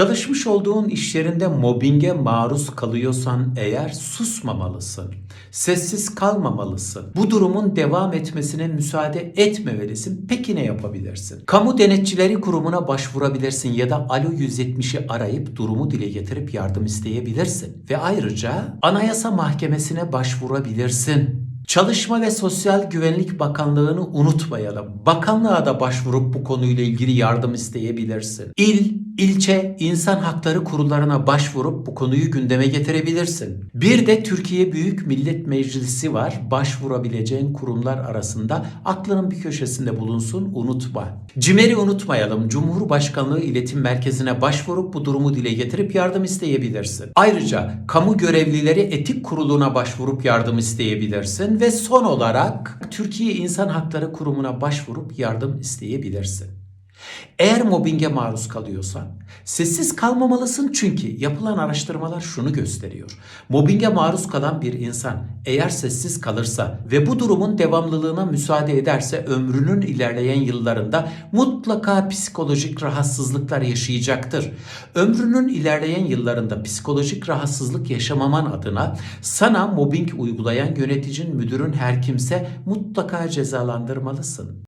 Çalışmış olduğun iş yerinde mobbinge maruz kalıyorsan eğer susmamalısın. Sessiz kalmamalısın. Bu durumun devam etmesine müsaade etmemelisin. Peki ne yapabilirsin? Kamu Denetçileri Kurumu'na başvurabilirsin ya da Alo 170'i arayıp durumu dile getirip yardım isteyebilirsin. Ve ayrıca Anayasa Mahkemesi'ne başvurabilirsin. Çalışma ve Sosyal Güvenlik Bakanlığı'nı unutmayalım. Bakanlığa da başvurup bu konuyla ilgili yardım isteyebilirsin. İl, ilçe, insan hakları kurullarına başvurup bu konuyu gündeme getirebilirsin. Bir de Türkiye Büyük Millet Meclisi var. Başvurabileceğin kurumlar arasında aklının bir köşesinde bulunsun unutma. CİMER'i unutmayalım. Cumhurbaşkanlığı İletim Merkezi'ne başvurup bu durumu dile getirip yardım isteyebilirsin. Ayrıca kamu görevlileri etik kuruluna başvurup yardım isteyebilirsin ve son olarak Türkiye İnsan Hakları Kurumu'na başvurup yardım isteyebilirsin. Eğer mobbinge maruz kalıyorsan sessiz kalmamalısın çünkü yapılan araştırmalar şunu gösteriyor. Mobbinge maruz kalan bir insan eğer sessiz kalırsa ve bu durumun devamlılığına müsaade ederse ömrünün ilerleyen yıllarında mutlaka psikolojik rahatsızlıklar yaşayacaktır. Ömrünün ilerleyen yıllarında psikolojik rahatsızlık yaşamaman adına sana mobbing uygulayan yöneticin, müdürün her kimse mutlaka cezalandırmalısın.